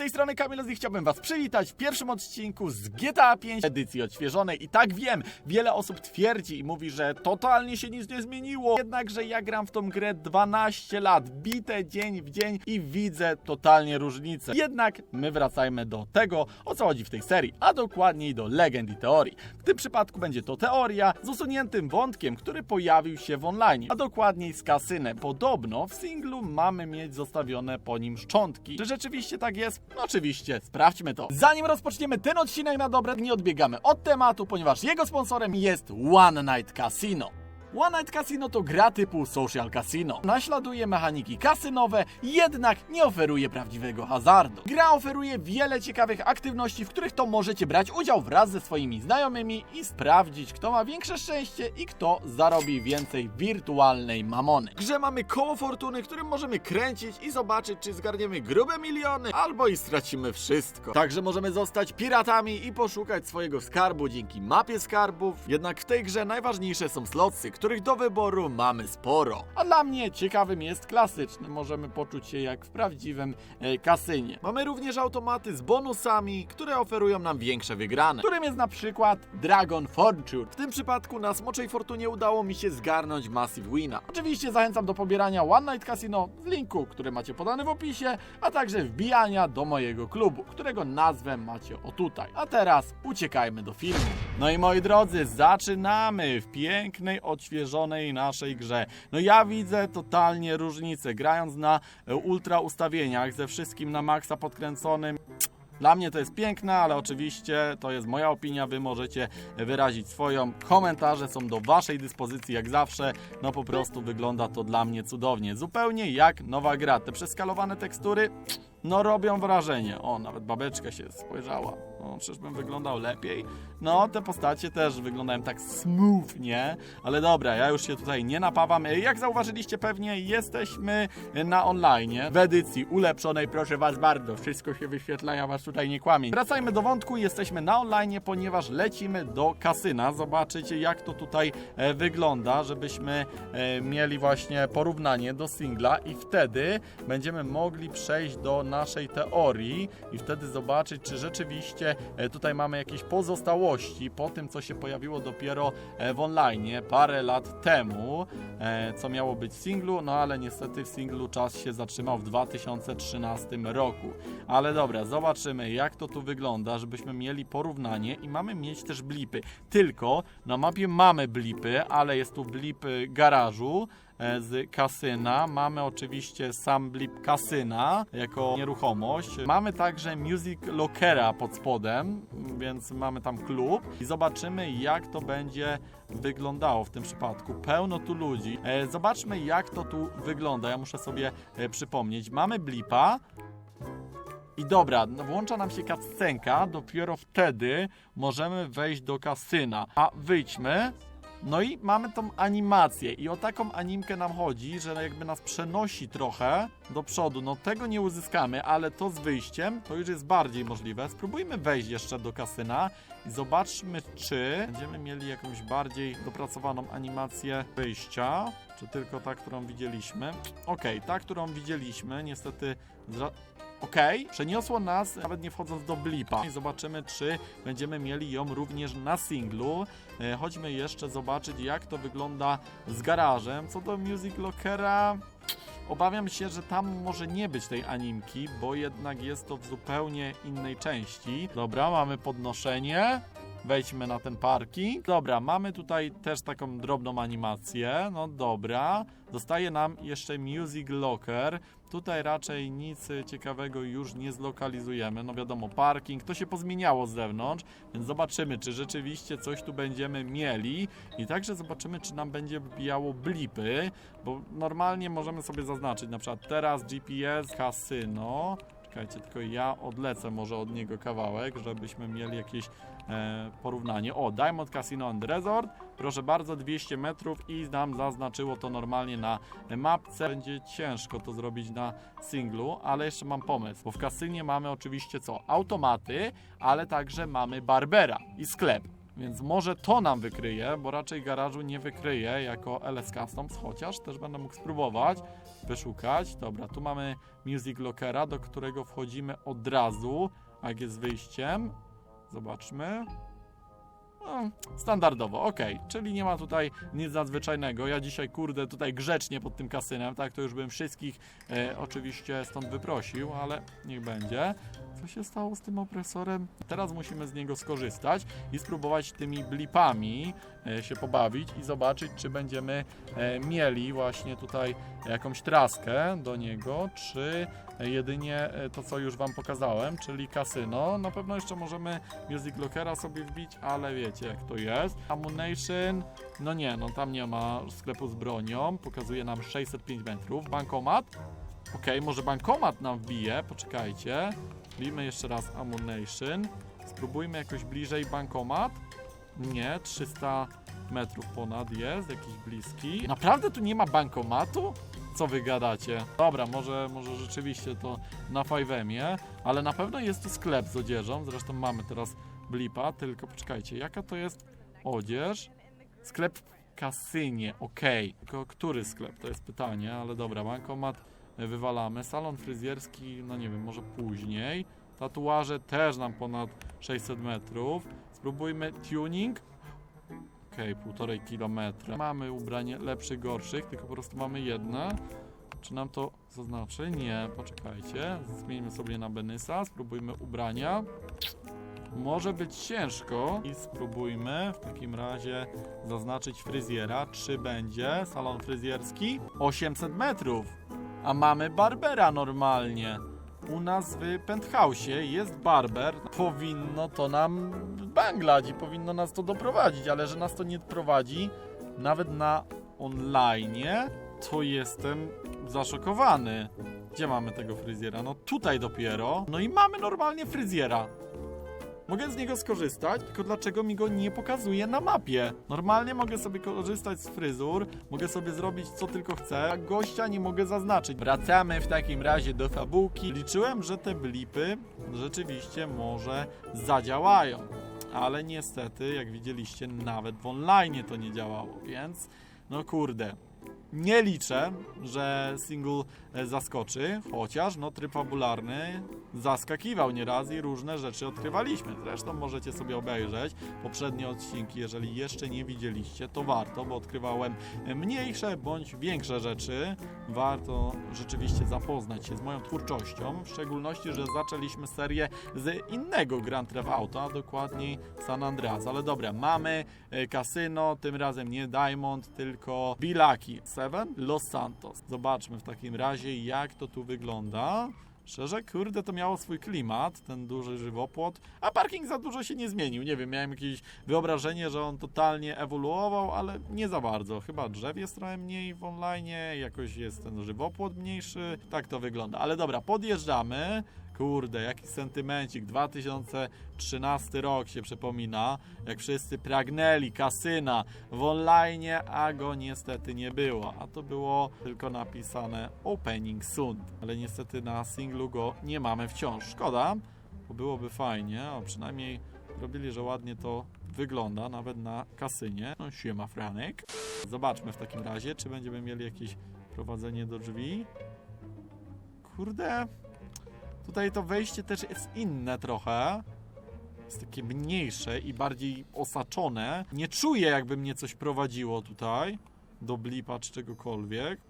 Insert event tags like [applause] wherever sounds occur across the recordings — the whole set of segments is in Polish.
tej strony Kamil i chciałbym Was przywitać w pierwszym odcinku z GTA 5 edycji odświeżonej. I tak wiem, wiele osób twierdzi i mówi, że totalnie się nic nie zmieniło. Jednakże ja gram w tą grę 12 lat, bite dzień w dzień i widzę totalnie różnicę. Jednak my wracajmy do tego, o co chodzi w tej serii, a dokładniej do legend i teorii. W tym przypadku będzie to teoria z usuniętym wątkiem, który pojawił się w online, a dokładniej z kasynem. Podobno w singlu mamy mieć zostawione po nim szczątki. Czy rzeczywiście tak jest? Oczywiście, sprawdźmy to. Zanim rozpoczniemy ten odcinek na dobre, nie odbiegamy od tematu, ponieważ jego sponsorem jest One Night Casino. One Night Casino to gra typu social casino. Naśladuje mechaniki kasynowe, jednak nie oferuje prawdziwego hazardu. Gra oferuje wiele ciekawych aktywności, w których to możecie brać udział wraz ze swoimi znajomymi i sprawdzić, kto ma większe szczęście i kto zarobi więcej wirtualnej mamony. W grze mamy koło fortuny, którym możemy kręcić i zobaczyć, czy zgarniemy grube miliony, albo i stracimy wszystko. Także możemy zostać piratami i poszukać swojego skarbu dzięki mapie skarbów. Jednak w tej grze najważniejsze są slotsy, których do wyboru mamy sporo. A dla mnie ciekawym jest klasyczny. Możemy poczuć się jak w prawdziwym e, kasynie. Mamy również automaty z bonusami, które oferują nam większe wygrane. Którym jest na przykład Dragon Fortune. W tym przypadku na Smoczej Fortunie udało mi się zgarnąć Massive Wina. Oczywiście zachęcam do pobierania One Night Casino w linku, który macie podany w opisie, a także wbijania do mojego klubu, którego nazwę macie o tutaj. A teraz uciekajmy do filmu. No i moi drodzy, zaczynamy w pięknej, odświeżonej naszej grze. No ja widzę totalnie różnicę, grając na e, ultra ustawieniach, ze wszystkim na maksa podkręconym. Dla mnie to jest piękne, ale oczywiście to jest moja opinia, wy możecie wyrazić swoją. Komentarze są do waszej dyspozycji jak zawsze. No po prostu wygląda to dla mnie cudownie. Zupełnie jak nowa gra. Te przeskalowane tekstury no robią wrażenie. O, nawet babeczka się spojrzała. O, czyżbym wyglądał lepiej? No, te postacie też wyglądają tak smooth, nie? Ale dobra, ja już się tutaj nie napawam. Jak zauważyliście pewnie, jesteśmy na online w edycji ulepszonej, proszę was bardzo. Wszystko się wyświetla, ja was tutaj nie kłamię. Wracajmy do wątku, jesteśmy na online, ponieważ lecimy do kasyna. Zobaczycie, jak to tutaj e, wygląda, żebyśmy e, mieli właśnie porównanie do singla i wtedy będziemy mogli przejść do naszej teorii i wtedy zobaczyć, czy rzeczywiście e, tutaj mamy jakieś pozostałości po tym, co się pojawiło dopiero e, w online parę lat temu, e, co miało być singlu, no ale niestety w singlu czas się zatrzymał w 2013 roku. Ale dobra, zobaczymy jak to tu wygląda, żebyśmy mieli porównanie i mamy mieć też blipy. Tylko na mapie mamy blipy, ale jest tu blip y, garażu z kasyna. Mamy oczywiście sam blip kasyna jako nieruchomość. Mamy także Music Lockera pod spodem, więc mamy tam klub i zobaczymy jak to będzie wyglądało w tym przypadku. Pełno tu ludzi. E, Zobaczmy jak to tu wygląda. Ja muszę sobie e, przypomnieć. Mamy blipa. I dobra, no włącza nam się cutscenka, dopiero wtedy możemy wejść do kasyna. A wyjdźmy. No i mamy tą animację i o taką animkę nam chodzi, że jakby nas przenosi trochę do przodu. No tego nie uzyskamy, ale to z wyjściem to już jest bardziej możliwe. Spróbujmy wejść jeszcze do kasyna i zobaczmy, czy będziemy mieli jakąś bardziej dopracowaną animację wyjścia, czy tylko ta, którą widzieliśmy. Okej, ta, którą widzieliśmy, niestety Okej, przeniosło nas, nawet nie wchodząc do blipa. I zobaczymy, czy będziemy mieli ją również na singlu. E, Chodźmy jeszcze zobaczyć, jak to wygląda z garażem. Co do Music Lockera, obawiam się, że tam może nie być tej animki, bo jednak jest to w zupełnie innej części. Dobra, mamy podnoszenie. Wejdźmy na ten parking. Dobra, mamy tutaj też taką drobną animację. No dobra. Zostaje nam jeszcze Music Locker. Tutaj raczej nic ciekawego już nie zlokalizujemy. No wiadomo, parking to się pozmieniało z zewnątrz, więc zobaczymy, czy rzeczywiście coś tu będziemy mieli. I także zobaczymy, czy nam będzie wbijało blipy, bo normalnie możemy sobie zaznaczyć na przykład teraz GPS, kasyno. Czekajcie, tylko ja odlecę może od niego kawałek, żebyśmy mieli jakieś e, porównanie. O, Diamond Casino and Resort. Proszę bardzo, 200 metrów i nam zaznaczyło to normalnie na mapce. Będzie ciężko to zrobić na singlu, ale jeszcze mam pomysł, bo w kasynie mamy oczywiście co? Automaty, ale także mamy Barbera i sklep. Więc może to nam wykryje, bo raczej garażu nie wykryje jako LS Customs, chociaż też będę mógł spróbować wyszukać. Dobra, tu mamy Music Lockera, do którego wchodzimy od razu, jak jest wyjściem. Zobaczmy. No, standardowo, ok, czyli nie ma tutaj nic nadzwyczajnego. Ja dzisiaj, kurde, tutaj grzecznie pod tym kasynem, tak, to już bym wszystkich e, oczywiście stąd wyprosił, ale niech będzie. Co się stało z tym opresorem? Teraz musimy z niego skorzystać i spróbować tymi blipami się pobawić i zobaczyć, czy będziemy e, mieli właśnie tutaj jakąś traskę do niego, czy jedynie e, to, co już Wam pokazałem, czyli kasyno. Na pewno jeszcze możemy Music Lockera sobie wbić, ale wiecie jak to jest. Ammunition, no nie, no tam nie ma sklepu z bronią, pokazuje nam 605 metrów. Bankomat, okej, może bankomat nam wbije, poczekajcie. Wbijmy jeszcze raz Ammunition. Spróbujmy jakoś bliżej bankomat. Nie, 300 metrów ponad jest, jakiś bliski. Naprawdę tu nie ma bankomatu? Co wy gadacie? Dobra, może, może rzeczywiście to na 5 ale na pewno jest tu sklep z odzieżą. Zresztą mamy teraz blipa, tylko poczekajcie, jaka to jest odzież? Sklep w kasynie, okej. Tylko który sklep? To jest pytanie, ale dobra, bankomat wywalamy. Salon fryzjerski, no nie wiem, może później. Tatuaże też nam ponad 600 metrów. Spróbujmy tuning. Okej, półtorej kilometra. Mamy ubranie lepszych, gorszych, tylko po prostu mamy jedne. Czy nam to zaznaczy? Nie, poczekajcie. Zmieńmy sobie na Benysa, spróbujmy ubrania. Może być ciężko i spróbujmy w takim razie zaznaczyć fryzjera. Czy będzie salon fryzjerski? 800 metrów. A mamy barbera normalnie. U nas w penthouse'ie jest barber. Powinno to nam banglać i powinno nas to doprowadzić, ale że nas to nie prowadzi nawet na online, to jestem zaszokowany. Gdzie mamy tego fryzjera? No tutaj dopiero. No i mamy normalnie fryzjera. Mogę z niego skorzystać, tylko dlaczego mi go nie pokazuje na mapie? Normalnie mogę sobie korzystać z fryzur, mogę sobie zrobić co tylko chcę, a gościa nie mogę zaznaczyć. Wracamy w takim razie do fabułki. Liczyłem, że te blipy rzeczywiście może zadziałają. Ale niestety, jak widzieliście, nawet w online to nie działało, więc no kurde. Nie liczę, że single e, zaskoczy, chociaż no tryb fabularny zaskakiwał nieraz i różne rzeczy odkrywaliśmy. Zresztą możecie sobie obejrzeć poprzednie odcinki, jeżeli jeszcze nie widzieliście, to warto, bo odkrywałem mniejsze bądź większe rzeczy. Warto rzeczywiście zapoznać się z moją twórczością, w szczególności, że zaczęliśmy serię z innego Grand Theft Auto, a dokładniej San Andreas. Ale dobra, mamy e, kasyno, tym razem nie Diamond, tylko Bilaki 7 Los Santos. Zobaczmy w takim razie, jak to tu wygląda. Szczerze, kurde, to miało swój klimat, ten duży żywopłot, a parking za dużo się nie zmienił. Nie wiem, miałem jakieś wyobrażenie, że on totalnie ewoluował, ale nie za bardzo. Chyba drzew jest trochę mniej w online, jakoś jest ten żywopłot mniejszy. Tak to wygląda. Ale dobra, podjeżdżamy. Kurde, jaki sentymencik. 2013 rok się przypomina, jak wszyscy pragnęli kasyna w online, a go niestety nie było. A to było tylko napisane opening soon. Ale niestety na singlu go nie mamy wciąż. Szkoda, bo byłoby fajnie, a przynajmniej robili, że ładnie to wygląda, nawet na kasynie. No siema Franek. Zobaczmy w takim razie, czy będziemy mieli jakieś prowadzenie do drzwi. Kurde, Tutaj to wejście też jest inne trochę. Jest takie mniejsze i bardziej osaczone. Nie czuję, jakby mnie coś prowadziło tutaj do blipa czy czegokolwiek.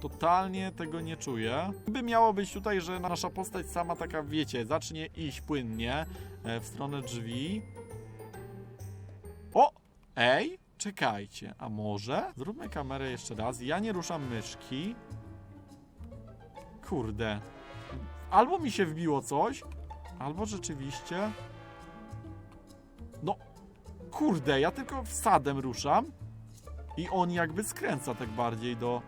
Totalnie tego nie czuję. By miało być tutaj, że nasza postać sama taka, wiecie, zacznie iść płynnie e, w stronę drzwi. O! Ej! Czekajcie, a może? Zróbmy kamerę jeszcze raz. Ja nie ruszam myszki. Kurde, albo mi się wbiło coś, albo rzeczywiście. No, kurde, ja tylko wsadem ruszam i on jakby skręca tak bardziej do.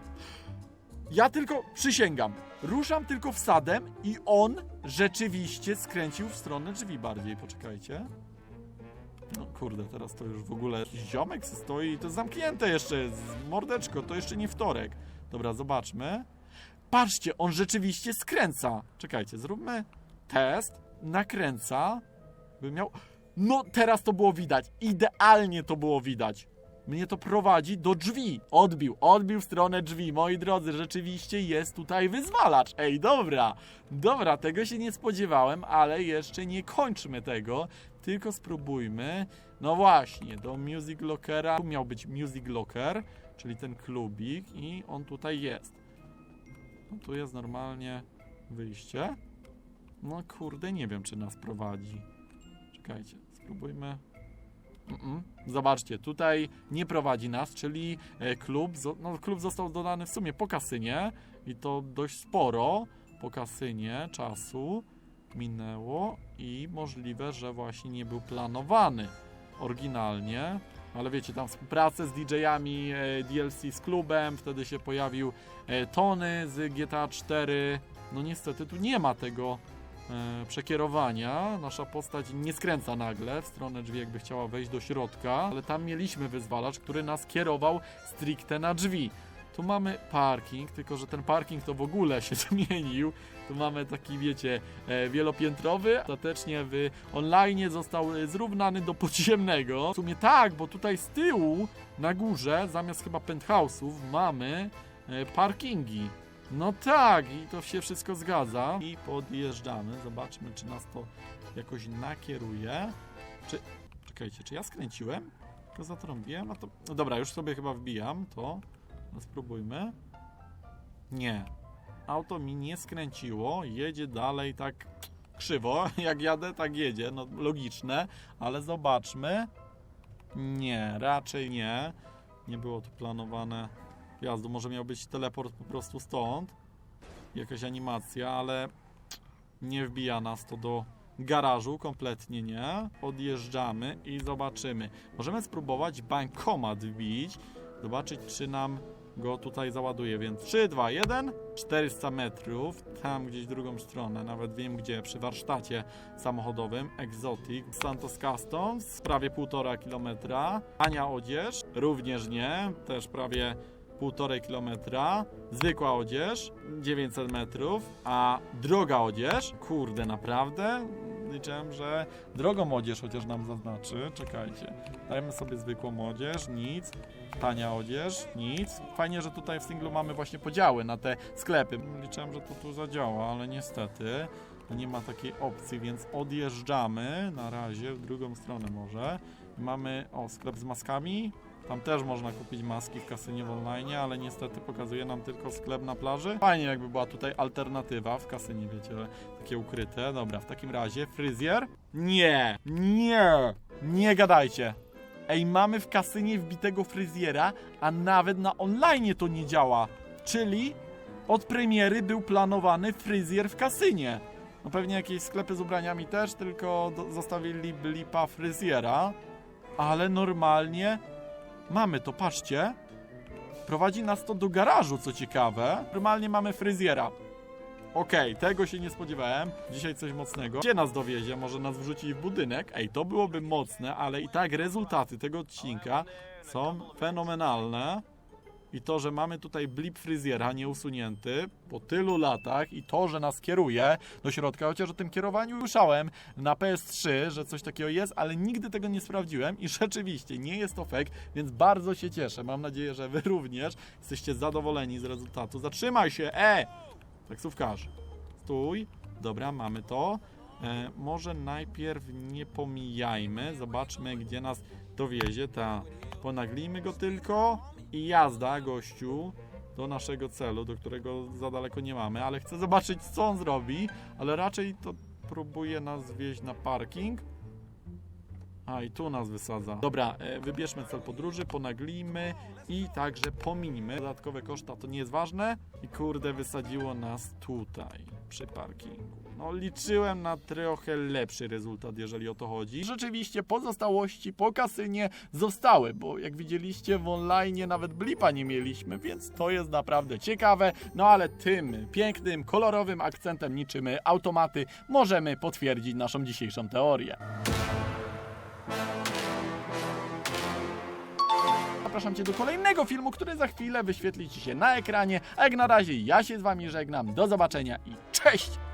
Ja tylko przysięgam, ruszam tylko wsadem i on rzeczywiście skręcił w stronę drzwi bardziej. Poczekajcie. No kurde, teraz to już w ogóle jakiś ziomek stoi i to zamknięte jeszcze jest. Mordeczko, to jeszcze nie wtorek. Dobra, zobaczmy. Patrzcie, on rzeczywiście skręca. Czekajcie, zróbmy test. Nakręca. By miał. No teraz to było widać. Idealnie to było widać. Mnie to prowadzi do drzwi. Odbił, odbił w stronę drzwi. Moi drodzy, rzeczywiście jest tutaj wyzwalacz. Ej, dobra. Dobra, tego się nie spodziewałem, ale jeszcze nie kończmy tego. Tylko spróbujmy. No właśnie, do Music Lockera. Tu miał być Music Locker, czyli ten klubik i on tutaj jest. No tu jest normalnie wyjście. No kurde, nie wiem czy nas prowadzi. Czekajcie, spróbujmy. Mm-mm. Zobaczcie, tutaj nie prowadzi nas, czyli e, klub, no, klub został dodany w sumie po kasynie i to dość sporo po kasynie czasu minęło i możliwe, że właśnie nie był planowany oryginalnie, ale wiecie, tam współpracę z DJ-ami e, DLC z klubem, wtedy się pojawił e, Tony z GTA 4. No niestety tu nie ma tego e, przekierowania. Nasza postać nie skręca nagle w stronę drzwi, jakby chciała wejść do środka, ale tam mieliśmy wyzwalacz, który nas kierował stricte na drzwi. Tu mamy parking, tylko że ten parking to w ogóle się [laughs] zmienił. Tu mamy taki, wiecie, e, wielopiętrowy. Ostatecznie w online został zrównany do podziemnego. W sumie tak, bo tutaj z tyłu, na górze, zamiast chyba penthouse'ów, mamy e, parkingi. No tak, i to się wszystko zgadza. I podjeżdżamy. Zobaczmy, czy nas to jakoś nakieruje. Czy. Czekajcie, czy ja skręciłem? Tylko zatrąbiłem? No to. No dobra, już sobie chyba wbijam to. No spróbujmy. Nie. Auto mi nie skręciło, jedzie dalej tak krzywo. [laughs] Jak jadę, tak jedzie. No logiczne, ale zobaczmy. Nie, raczej nie. Nie było tu planowane wjazdu. Może miał być teleport po prostu stąd. Jakaś animacja, ale nie wbija nas to do garażu, kompletnie nie. Odjeżdżamy i zobaczymy. Możemy spróbować bankomat wbić, zobaczyć czy nam go tutaj załaduje, więc 3, 2, 1, 400 metrów, tam gdzieś drugą stronę, nawet wiem gdzie, przy warsztacie samochodowym, Exotic, Santos Customs, prawie 1,5 kilometra, Ania Odzież, również nie, też prawie 1,5 kilometra, zwykła odzież 900 metrów, a droga odzież, kurde naprawdę, liczyłem, że drogą odzież chociaż nam zaznaczy, czekajcie, dajmy sobie zwykłą odzież, nic, tania odzież, nic, fajnie, że tutaj w singlu mamy właśnie podziały na te sklepy, liczyłem, że to tu zadziała, ale niestety nie ma takiej opcji, więc odjeżdżamy na razie w drugą stronę może, mamy, o, sklep z maskami, tam też można kupić maski w kasynie w online, ale niestety pokazuje nam tylko sklep na plaży. Fajnie jakby była tutaj alternatywa w kasynie, wiecie, takie ukryte. Dobra, w takim razie fryzjer? Nie, nie, nie gadajcie. Ej, mamy w kasynie wbitego fryzjera, a nawet na online to nie działa. Czyli od premiery był planowany fryzjer w kasynie. No pewnie jakieś sklepy z ubraniami też, tylko do, zostawili blipa fryzjera. Ale normalnie Mamy to, patrzcie. Prowadzi nas to do garażu, co ciekawe. Normalnie mamy fryzjera. Okej, tego się nie spodziewałem. Dzisiaj coś mocnego. Gdzie nas dowiezie? Może nas wrzuci w budynek? Ej, to byłoby mocne, ale i tak rezultaty tego odcinka są fenomenalne. I to, że mamy tutaj blip fryzjera nieusunięty po tylu latach i to, że nas kieruje do środka, chociaż o tym kierowaniu słyszałem na PS3, że coś takiego jest, ale nigdy tego nie sprawdziłem i [laughs] rzeczywiście nie jest to fake, więc bardzo się cieszę. Mam nadzieję, że wy również jesteście zadowoleni z rezultatu. Zatrzymaj się, e! Taksówkarz. Stój. Dobra, mamy to. E, może najpierw nie pomijajmy, zobaczmy gdzie nas dowiezie ta. Ponaglimy go tylko i jazda, gościu, do naszego celu, do którego za daleko nie mamy, ale chcę zobaczyć co on zrobi, ale raczej to próbuje nas wieźć na parking. A i tu nas wysadza. Dobra, e, wybierzmy cel podróży, ponaglimy i także pominimy. Dodatkowe koszta to nie jest ważne. I kurde, wysadziło nas tutaj, przy parkingu. No, liczyłem na trochę lepszy rezultat, jeżeli o to chodzi. Rzeczywiście pozostałości po kasynie zostały, bo jak widzieliście w online nawet blipa nie mieliśmy, więc to jest naprawdę ciekawe. No ale tym pięknym, kolorowym akcentem niczym automaty możemy potwierdzić naszą dzisiejszą teorię. Zapraszam Cię do kolejnego filmu, który za chwilę wyświetli Ci się na ekranie. A jak na razie ja się z Wami żegnam. Do zobaczenia i cześć!